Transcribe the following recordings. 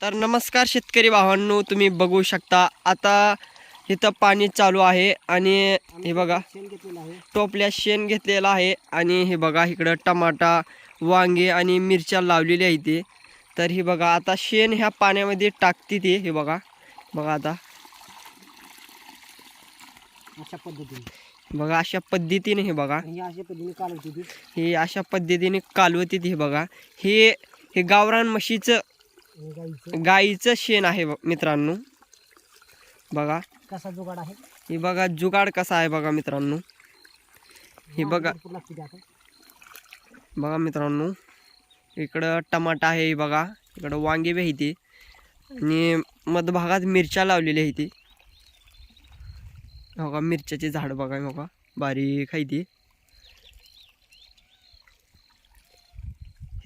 तर नमस्कार शेतकरी भावांनो तुम्ही बघू शकता. आता इथं पाणी चालू आहे आणि हे बघा आहे टोपल्या शेण घेतलेलं आहे आणि हे बघा इकडं टमाटा वांगे आणि मिरच्या लावलेल्या आहेत ते तर हे बघा आता शेण ह्या पाण्यामध्ये टाकते ते हे बघा. बघा आता. अशा पद्धतीने. बघा अशा पद्धतीने हे बघा. ही अशा पद्धतीने कालवते ती हे बघा. हे हे गावरान म्हशीचं गाईचं? शेण आहे ब- मित्रांनो. बघा. कसा जुगाड आहे? हे बघा जुगाड कसा आहे बघा मित्रांनो. हे बघा. बघा मित्रांनो. इकडं टमाटा आहे बघा. इकडं वांगे बी आहे ते आणि मधभागात मिरच्या लावलेल्या आहे ते बघा मिरच्याचे झाड बघा बघा. बारीक आहे ते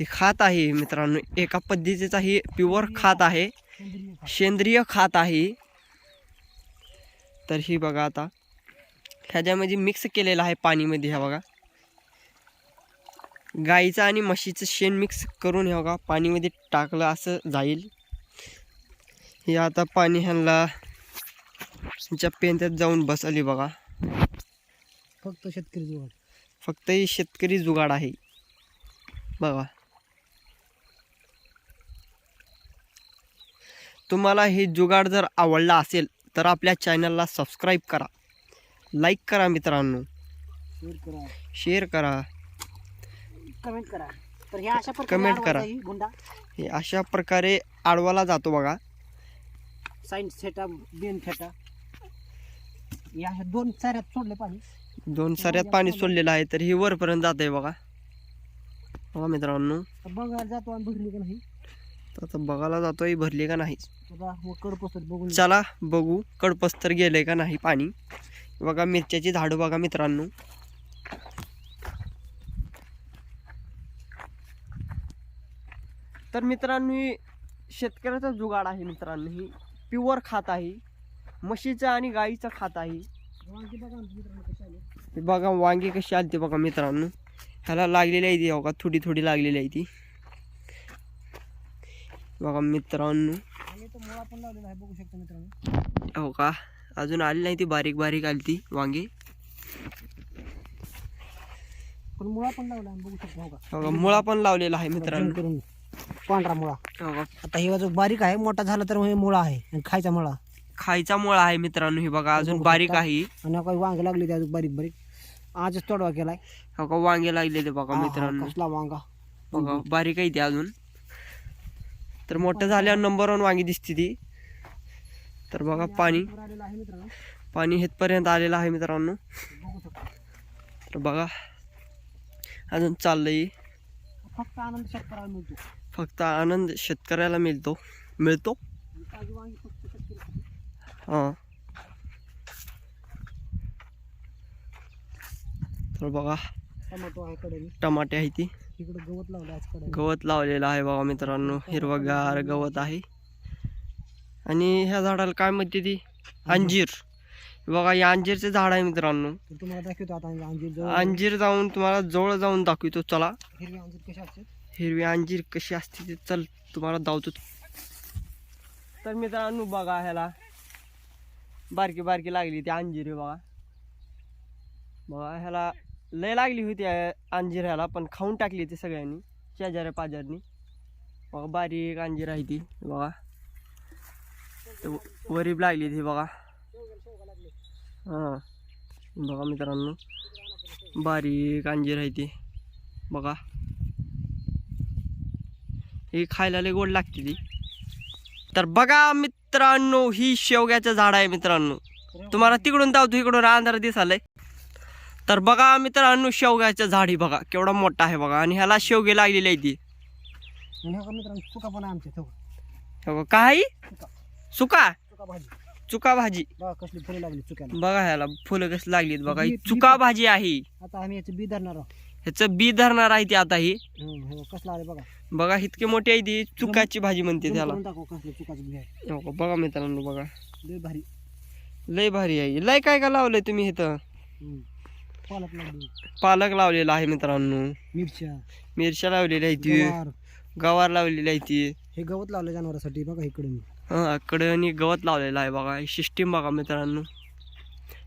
हे खात आहे मित्रांनो. एका पद्धतीचा हे प्युअर खात आहे. सेंद्रिय खत. आहे. तर ही बघा आता. ह्याच्यामध्ये मिक्स केलेलं आहे पाणीमध्ये ह्या बघा. गाईचं आणि म्हशीचं शेण मिक्स करून हे बघा पाणीमध्ये टाकलं असं जाईल. हे आता पाणी ह्यांना त्यांच्या पेंत्यात जाऊन बसली बघा. फक्त शेतकरी जुगाड. फक्त ही शेतकरी जुगाड आहे. बघा. तुम्हाला हे जुगाड जर आवडला असेल तर आपल्या चॅनलला सबस्क्राईब करा. लाईक करा मित्रांनो. शेअर करा. शेअर करा. कमेंट करा. तर ह्या अशा प्रकारे आडवा करा. गुंडा. हे अशा प्रकारे आडवाला जातो बघा. साईन फेटा बेन फेटा या अशा दोन चाऱ्यात सोडले पाणी. दोन सऱ्यात पाणी सोडलेलं आहे तर ही वरपर्यंत जात आहे बघा. बघा मित्रांनो. तर बघायला जातो आणि भरली का नाही आता बघायला जातोय भरली का नाही चला बघू कडपस्तर गेलंय का नाही पाणी. बघा मिरच्याची झाडं बघा मित्रांनो. तर मित्रांनो शेतकऱ्याचा जुगाड आहे मित्रांनो ही प्युअर खात आहे. म्हशीचं आणि गाईचं खात आहे. बघा वांगी कशी आली. ते बघा मित्रांनो. ह्याला लागलेली आहे ती बघा थोडी थोडी लागलेली आहे ती. बघा मित्रांनो. आणि तो मुळा पण लावलेला आहे बघू शकता मित्रांनो. हो का? अजून आली नाही ती बारीक बारीक आली ती वांगी. पण मुळा पण लावला आहे बघू शकता हो का? हो मुळा पण लावलेला आहे मित्रांनो. पांढरा मुळा. हो का? आता हे जो बारीक आहे मोठा झाला तर हे मुळा आहे खायचा मुळा. खायचा मुळा आहे मित्रांनो हे बघा अजून बारीक आहे. आणि काही वांग लागले ते अजून बारीक बारीक. आजच तोडवा केलाय. हो का? वांगे लागलेले बघा हा, हा, मित्रांनो. कसला वांगा. बघा बारीक आहे ती अजून. तर मोठं झाल्यावर नंबर वन वांगी दिसते ती. तर बघा पाणी. पाणी हेतपर्यंत आलेलं आहे मित्रांनो. तर बघा. अजून चाललंय. फक्त आनंद शेतकऱ्याला मिळतो. फक्त आनंद शेतकऱ्याला मिळतो. मिळतो? ही. तर बघा. टमाटो आहे टमाटे आहे ती. इकडे गवत लावलं आज कडे गवत लावलेलं आहे बघा मित्रांनो. हिरवगार गवत आहे. आणि ह्या झाडाला काय म्हणते ती? अंजीर. बघा या अंजीरचे झाड आहे मित्रांनो. तर तुम्हाला दाखवतो आता अंजीर जाऊन तुम्हाला जवळ जाऊन दाखवतो. चला. हिरवी अंजीर कशी असते? हिरवी अंजीर कशी असते ते चल तुम्हाला दावतो. तर मित्रांनो बघा ह्याला. बारकी बारकी लागली ती अंजीर आहे बघा. बघा ह्याला लय लागली होती अंजिराला पण खाऊन टाकली ती सगळ्यांनी शेजाऱ्या पाजारनी. बघा बारीक अंजीर आहे ती बघा. वरीब लागली ती बघा. हां. बघा मित्रांनो बारीक अंजीर आहे ती बघा. ही खायला लय गोड लागते ती. तर बघा मित्रांनो ही शेवग्याचं झाड आहे मित्रांनो. तुम्हाला तिकडून धावतो इकडून अंधार दिसालय तर बघा मित्रांनो शेवग्याचं झाड ही बघा केवढा मोठा आहे बघा. आणि ह्याला शेवगे लागलेली आहे ती मित्रांनो चुका पण आहे आमच्या हे काय? चुका चुका भाजी. चुका भाजी. बघा कसली फुलं लागली चुक्याला बघा ह्याला फुलं कसं लागलीत बघा. ही बी- बी- चुका भाजी आहे आता आम्ही याचं बी धरणार आहोत. ह्याचं बी धरणार आहे ती आता ही. हम्म, हे बघ, कसलं आले बघा. बघा इतकी मोठी आहे ती. चुकाची भाजी म्हणते त्याला. करून दाखव कसलं चुकाचं बी आहे. हे बघा, बघा मित्रांनो बघा. लय भारी. लय भारी आहे. लय काय काय लावलंय तुम्ही इथं हम्म. पालक लागली पालक लावलेला आहे मित्रांनो. मिरच्या. मिरच्या लावलेल्या आहे ती गवार. गवार लावलेली आहे ती हे गवत लावलं जनावरांसाठी बघा इकडे मी हा कडे गवत लावलेलं आहे बघा. सिस्टीम बघा मित्रांनो.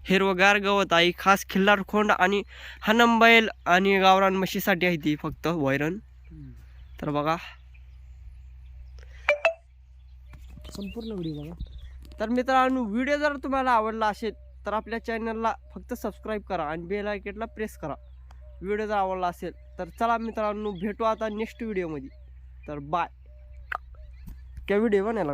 हिरवगार गवत आहे. खास खिल्लार खोंड आणि हनम बैल आणि गावरान म्हशीसाठी आहे ती फक्त वैरण. तर बघा. संपूर्ण व्हिडिओ बघा. तर मित्रांनो व्हिडिओ जर तुम्हाला आवडला असेल तर आपल्या चॅनलला फक्त सबस्क्राईब करा आणि बेल आयकेटला प्रेस करा. व्हिडिओ जर आवडला असेल तर चला मित्रांनो भेटू आता नेक्स्ट व्हिडिओमध्ये तर बाय क्या व्हिडिओ बनायला